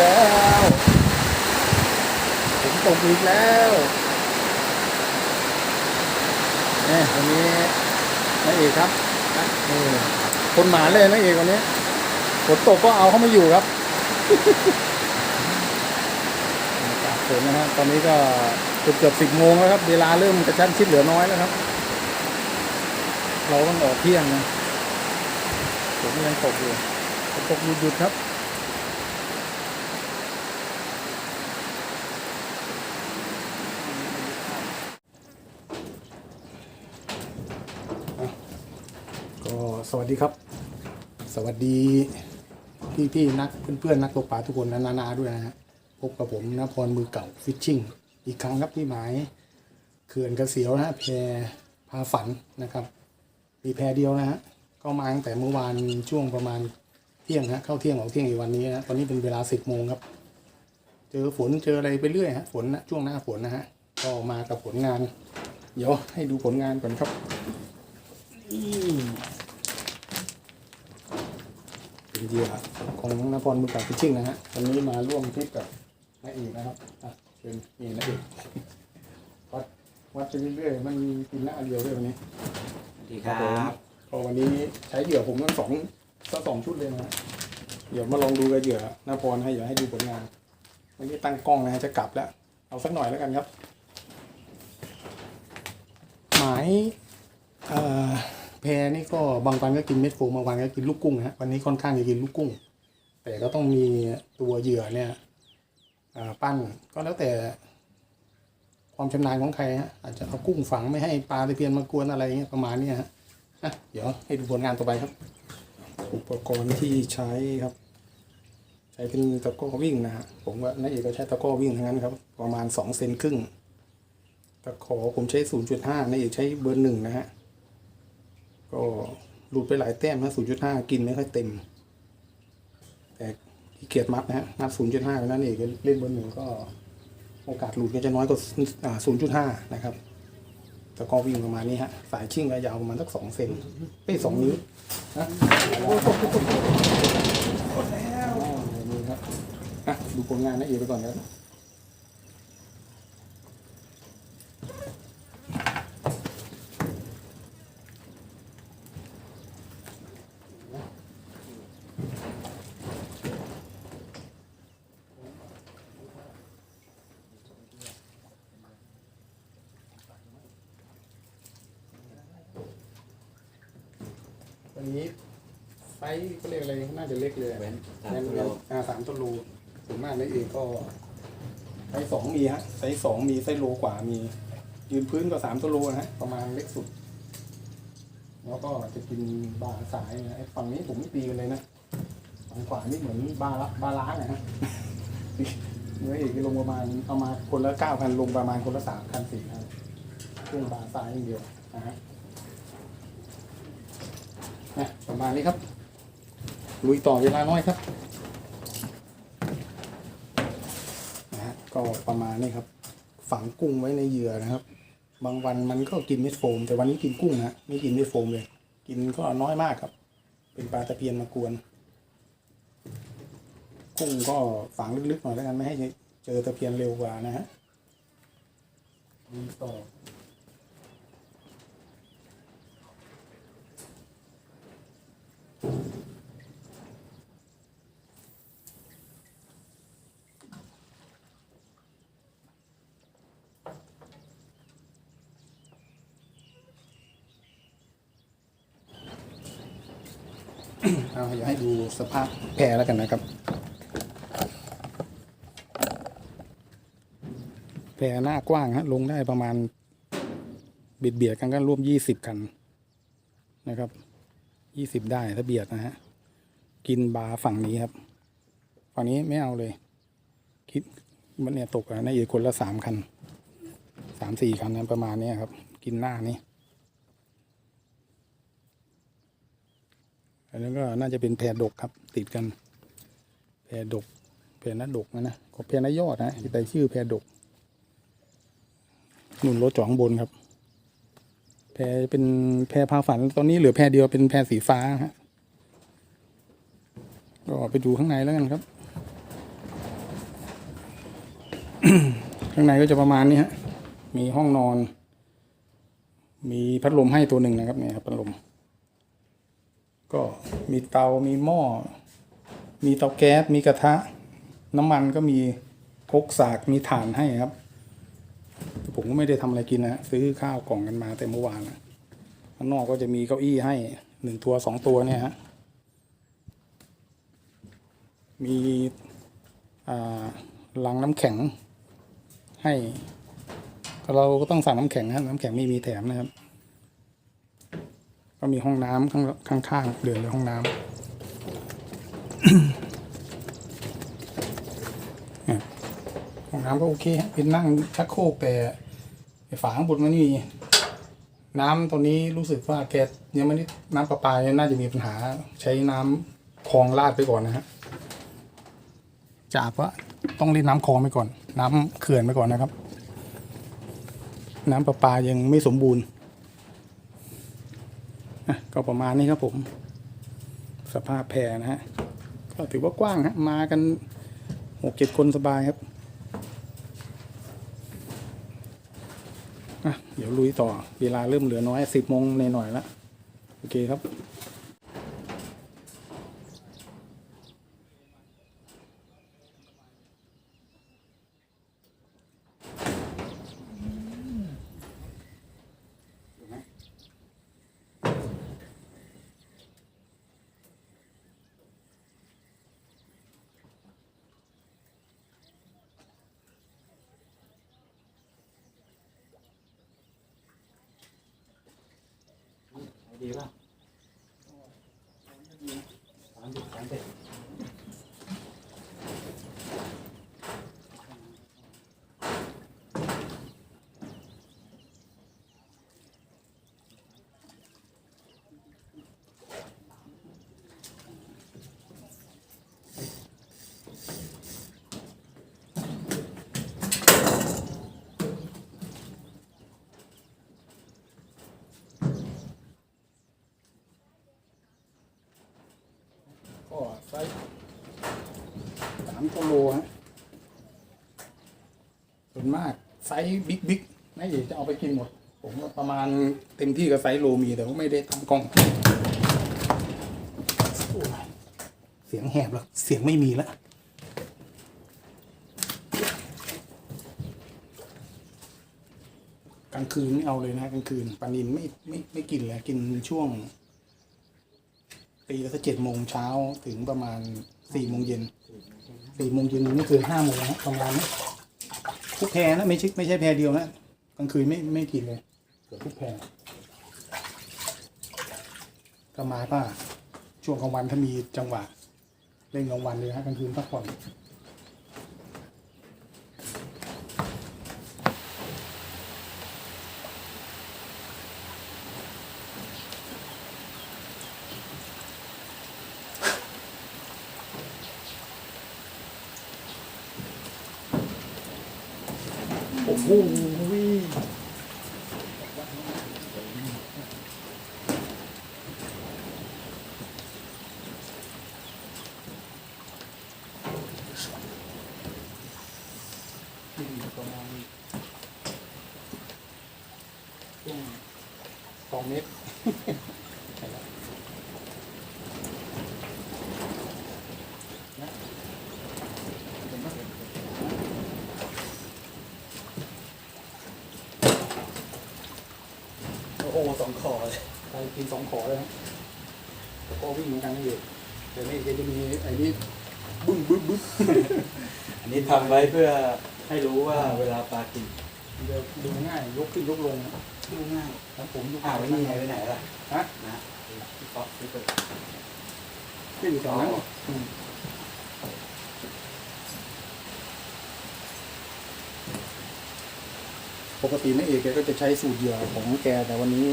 แล้วฝนตกอีกแล้วนี่วันนี้นายเอกครับนี่คนหมาเลยนายเอกวันนี้ฝนตกก็เอาเข้ามาอยู่ครับกาศฝนนะฮะตอนนี้ก็เกือบเกือบสิบโมงแล้วครับ เวลาเริ่มกระชั้นชิดเหลือน้อยแล้วครับ เราต้องออกเที่ยงนะฝนยังตกอยู่ฝนตกหยุดหยุดครับ ก็ สวัสดีครับ สวัสดีพี่พี่นักเพื่อนๆนักตกปลาทุกคนนะนานาด้วยนะฮะพบกับผมนพรมือเก่าฟิชชิ่งอีกครั้งครับที่หมายเขื่อนกระเสียวนะฮะแพพาฝันนะครับ มีแพเดียวนะฮะก็มาตั้งแต่เมื่อวานช่วงประมาณเที่ยงฮะเข้าเที่ยงออกเที่ยงอีกวันนี้นะตอนนี้เป็นเวลาสิบโมงครับ เจอฝนเจออะไรไปเรื่อยฮะฝนนะช่วงหน้าฝนนะฮะก็มากับผลงาน เดี๋ยวให้ดูผลงานก่อนครับนี่ เป็นเหยื่อของนพรมือกับฟิชชิ่งนะฮะวันนี้มาร่วมทริปกับนายเอกนะครับอะเชิญนี่นายเอกวัดวัดไปเรื่อยๆมันมีกินหน้าเดียวด้วยวันนี้สวัสดีครับก็วันนี้ใช้เหยื่อผมทั้งสองทั้งสองชุดเลยนะฮะเดี๋ยวมาลองดูกับเหยื่อนพรให้เดี๋ยวให้ดูผลงานวันนี้ตั้งกล้องนะฮะจะกลับแล้ว เอาสักหน่อยแล้วกันครับ หมายเอ่อ แพนี่ก็บางวันก็กินเม็ดโฟมบางวันก็กินลูกกุ้งนะฮะวันนี้ค่อนข้างจะกินลูกกุ้ง แต่ก็ต้องมีตัวเหยื่อเนี่ยอ่าปั้นก็แล้วแต่ ความชำนาญของใครฮะอาจจะเอากุ้งฝังไม่ให้ปลาตะเพียนมากวนอะไรเงี้ยประมาณเนี้ฮะเดี๋ยวให้ดูผลงานต่อไปครับ อุปกรณ์ที่ใช้ครับ ใช้เป็นตะก้อวิ่งนะฮะผมว่านักเอกก็ใช้ตะก้อวิ่งทั้งนั้นครับ ประมาณสองเซนครึ่งตะขอผมใช้0.5นักเอกใช้เบอร์หนึ่งนะฮะ ก็หลุดไปหลายแต้มนะ0.5กินไม่ค่อยเต็ม แต่ขี้เกียจมัดนะฮะมัด0.5ไปนั่นเองเล่นเบอร์หนึ่งก็ โอกาสหลุดก็จะน้อยกว่าอ่า0.5นะครับตะกร้อวิ่งประมาณนี้ฮะ สายชิ่งก็ยาวประมาณสักสองเซนเอ้ยสองนิ้วนะหมดแล้วนี่ครับอะดูผลงานนะเอไปก่อนครับ วันนี้ไซส์ก็เรียกอะไรน่าจะเล็กเลยเว้นสามแน่นกิเลโลยอ่าสามต้นรูส่วนมากนั่นเองก็ไซส์สองมีฮะไซส์สองมีไซส์โลกว่ามี ยืนพื้นก็สามต้นรูนะฮะประมาณเล็กสุด แล้วก็จะกินบาสายนะไอ้ฝั่งนี้ผมไม่ตีกันเลยนะฝั่งขวานี่เหมือนบาละบาล้างนะฮะ เนื้อเอกลงประมาณเอามาคนละเก้าพันลงประมาณคนละสามพันสี่พันช่วงบาซ้ายอย่างเดียวนะฮะ นะประมาณนี้ครับ ลุยต่อเวลาน้อยครับนะฮะก็ประมาณนี้ครับ ฝังกุ้งไว้ในเหยื่อนะครับ บางวันมันก็กินเม็ดโฟม แต่วันนี้กินกุ้งนะฮะไม่กินเม็ดโฟมเลย กินก็น้อยมากครับ เป็นปลาตะเพียนมากวน กุ้งก็ฝังลึกๆหน่อยแล้วกันไม่ให้เจอตะเพียนเร็วกว่านะฮะลุยต่อ เอาอยากให้ดูสภาพแพรแล้วกันนะครับแพรหน้ากว้างฮะลงได้ประมาณเบียดเบียดกันก็ร่วมยี่สิบกันนะครับยี่สิบได้ถ้าเบียดนะฮะ กินบาฝั่งนี้ครับ ฝั่งนี้ไม่เอาเลย คิดมันเนี่ยตกอะในอีกคนละสามคันสามสี่คันนะประมาณนี้ครับ กินหน้านี้ อันนั้ก็น่าจะเป็นแพรดกครับ ติดกันแพรดกแพรหน้ดกนะนะก็แพรหน้ายอดนะแต่ชื่อแพรดกหนุนรถจ่องบนครับแพรเป็นแพรพาฝันตอนนี้เหลือแพรเดียวเป็นแพรสีฟ้าฮะก็ไปดูข้างในแล้วกันครับ ข้างในก็จะประมาณนี้ฮะ มีห้องนอน มีพัดลมให้ตัวหนึ่งนะครับเนี่ยครับพัดลม ก็มีเตามีหม้อ มีเตาแก๊สมีกระทะ น้ำมันก็มีครกสากมีถ่านให้ครับ ผมก็ไม่ได้ทำอะไรกินนะซื้อข้าวกล่องกันมาแต่เมื่อวานนะข้างนอกก็จะมีเก้าอี้ให้หนึ่งตัวสองตัวเนี่ยฮะมีลังน้ำแข็งให้เราก็ต้องสั่งน้ำแข็งนะน้ำแข็งไม่มีแถมนะครับ ก็มีห้องน้ำข้างข้างๆเดือนเลยห้องน้ำห้องน้ำก็โอเคเป็นนั่งชักโครกแต่ฝาข้างบนมันไม่มีน้ำตัวนี้รู้สึกว่าแกยังไม่ได้น้ำประปาเนี่ยน่าจะมีปัญหาใช้น้ำคลองลาดไปก่อนนะฮะจากว่าต้องเล่นน้ำคลองไปก่อน น้ำเขื่อนไปก่อนนะครับ น้ำประปายังไม่สมบูรณ์ ก็ประมาณนี้ครับผม สภาพแพรนะฮะ ก็ถือว่ากว้างฮะ มากันหกเจ็ดคนสบายครับอะเดี๋ยวลุยต่อ เวลาเริ่มเหลือน้อยสิบโมงในหน่อยๆละโอเคครับ ดีป่ะสามสิบสามสิบ ก็ ไซส์สามกิโลฮะส่วนมากไซส์บิ๊กบิ๊กน่าจะเอาไปกินหมด ผมก็ประมาณเต็มที่กับไซส์โลมีแต่ว่าไม่ได้ตั้งกล้องเสียงแหบแล้ว เสียงไม่มีแล้วกลางคืนไม่เอาเลยนะกลางคืนปลานินไม่ไม่ไม่กินเลยกินช่วง ตีก็จะเจ็ดโมงเช้าถึงประมาณสี่โมงเย็นสี่โมงเย็นนี่คือห้าโมงนะประมาณนี้ทุกแพรนะไม่ใช่ไม่ใช่แพรเดียวนะกลางคืนไม่ไม่กินเลยเกือบทุกแพรก็มาป่ะช่วงกลางวันถ้ามีจังหวะเล่นกลางวันเลยฮะกลางคืนพักผ่อนโอ้โหประมาณช่วงสองเมตร โอ้โห สองคอเลยไปกินสองขอเลยฮะแล้วก็วิ่งเหมือนกันนี่อยู่แต่นี่จะมีไอ้นี่บึ้งบึ้งบึ้งอันนี้ทำไว้เพื่อให้รู้ว่าเวลาปลากินเดี๋ยวดูง่ายยกขึ้นยกลงนะดูง่ายครับผมยกอ้าวไว้นี่ไงไว้ไหนล่ะฮะนะที่ป๊อกที่เปิดขึ้นอยู่ตรงนั้น อ๋อ ม ปกตินายเอกแกก็จะใช้สูตรเหยื่อของแก แต่วันนี้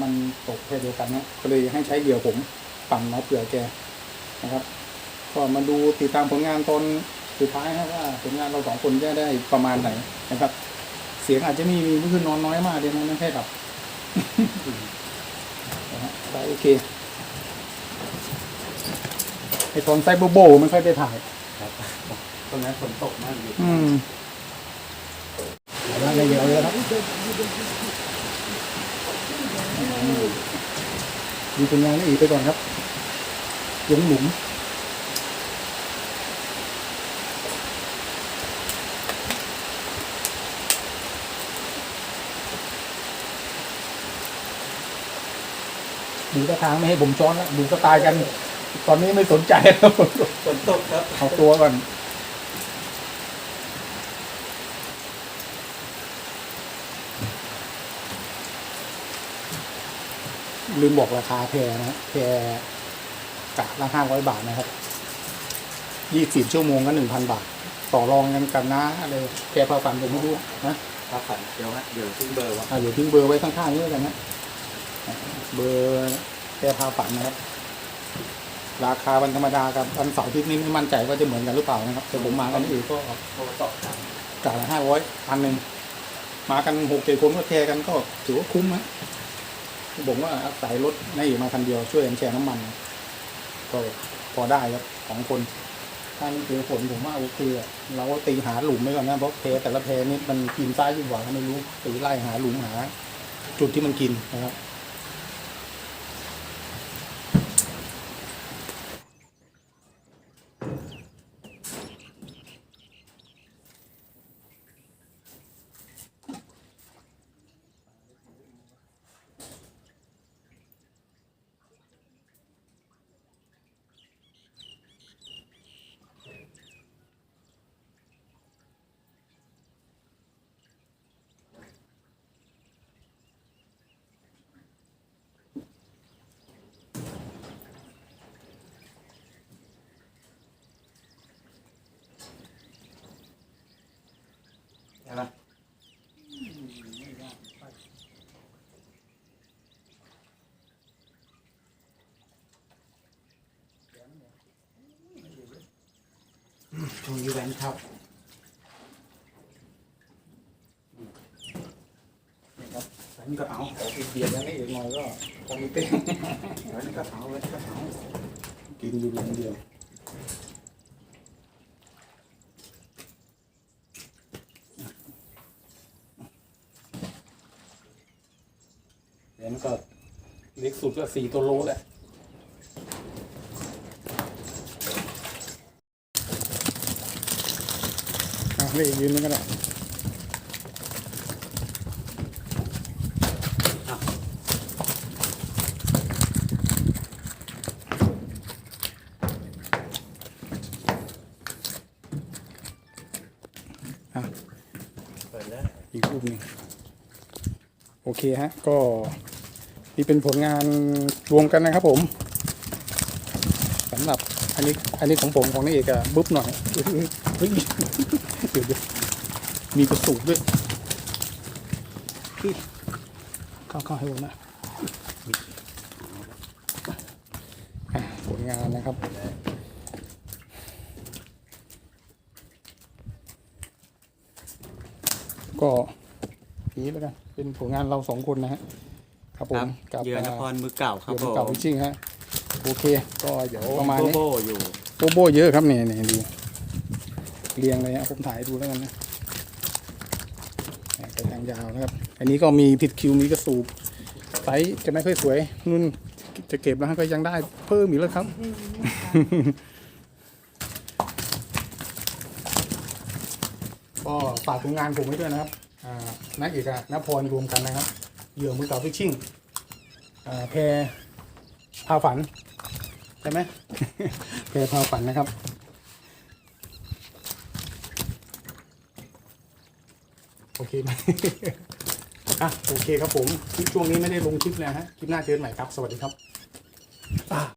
มันตกแค่เดียวกันนะก็เลยให้ใช้เหยื่อผมปั่นมาเผื่อแกนะครับ ก็มาดูติดตามผลงานตอนสุดท้ายนะว่าผลงานเราสองคนจะได้ประมาณไหนนะครับ เสียงอาจจะไม่มีเมื่อคืนนอนน้อยมากเลยนะไม่แค่ดับนะฮะได้โอเคไอตอนไซโบโบไม่ค่อยได้ถ่ายครับตรงนั้นฝนตกมากอยู่อืม ในเหยื่อเลยครับดูผลงานนี่อีกไปก่อนครับยงหลุมดูท่าทางไม่ให้ผมช้อนแล้วดูสไตล์กัน ตอนนี้ไม่สนใจแล้วฝนตกครับเอาตัวก่อน ลืมบอกราคาแพรนะฮะแพรกะละห้าร้อยบาทนะครับยี่สิบชั่วโมงก็หนึ่งพันบาท ต่อรองกันกันนะอะไรแพรพาฝันผมไม่รู้นะถ้าฝันเดี๋ยวฮะเดี๋ยวทิ้งเบอร์ไว้อะเดี๋ยวทิ้งเบอร์ไว้ข้างๆนี้แล้วกันนะเบอร์แพรพาฝันนะครับ ราคาวันธรรมดากับวันเสาร์อาทิตย์นี้ไม่มั่นใจว่าจะเหมือนกันหรือเปล่านะครับแต่ผมมากันอื่นก็โทรสอบถามกะละห้าร้อยพันหนึ่งมากันหกเจ็ดคนก็แชร์กันก็ถือว่าคุ้มนะ ผมว่าอาศัยรถในอีกมาคันเดียวช่วยกันแชร์น้ำมันก็พอได้ครับของคน ถ้าไม่เจอฝนผมว่าโอเคเราก็ตีหาหลุมไว้ก่อนนะเพราะแพแต่ละแพนี่มันกินซ้ายกินขวาก็ไม่รู้ตีไล่หาหลุมหา จุดที่มันกินนะครับ ตรงนี้แวนครับ นี่ครับแวนกระเป๋าขอเบียดแล้วนี่อีกหน่อยก็คอมมิเต้ไว้ในกระเป๋าไว้ในกระเป๋ากินอยู่หลุมเดียวแวนก็เล็กสุดก็สี่ตัวโลแหละ นี่ยืนนี่ก็ได้อะเปิดแล้วอีกรูปหนึ่งโอเคฮะ ก็นี่เป็นผลงานรวมกันนะครับผมสำหรับ อันนี้อันนี้ของผมของนายเอกอะบึ๊บหน่อยเฮ้ยเฮ้ยเดี๋ยวเดี๋ยวมีกระสุนด้วยเฮ้ยเข้าเข้าให้ผมนะอะผลงานนะครับก็นี้แล้วกันเป็นผลงานเราสองคนนะฮะครับผมครับเหยื่อนครมือเก่าครับเดี๋ยวผเก่ามจริงฮะ โอเค ก็เดี๋ยวประมาณโบนี้โบอยู่โบโบเยอะครับเนี่ยเนี่ยดูเรียงเลยฮะผมถ่ายให้ดูแล้วกันนะเนี่ยไปทางยาวนะครับ อันนี้ก็มีผิดคิวมีกระสูบไซส์จะไม่ค่อยสวยนุ่นจะเก็บแล้วก็ยังได้เพิ่มอีกแล้วครับก็ฝากผลงานผมไว้ด้วยนะครับอ่านักเอกอะนพรรวมกันนะครับ เหยื่อมือเก่าฟิชชิ่งอ่าแพรพาฝันใช่ไหมแพรพาฝันนะครับ โอเคไหมอะโอเคครับผม คลิปช่วงนี้ไม่ได้ลงคลิปแล้วฮะ คลิปหน้าเจอกันใหม่ครับ สวัสดีครับอะ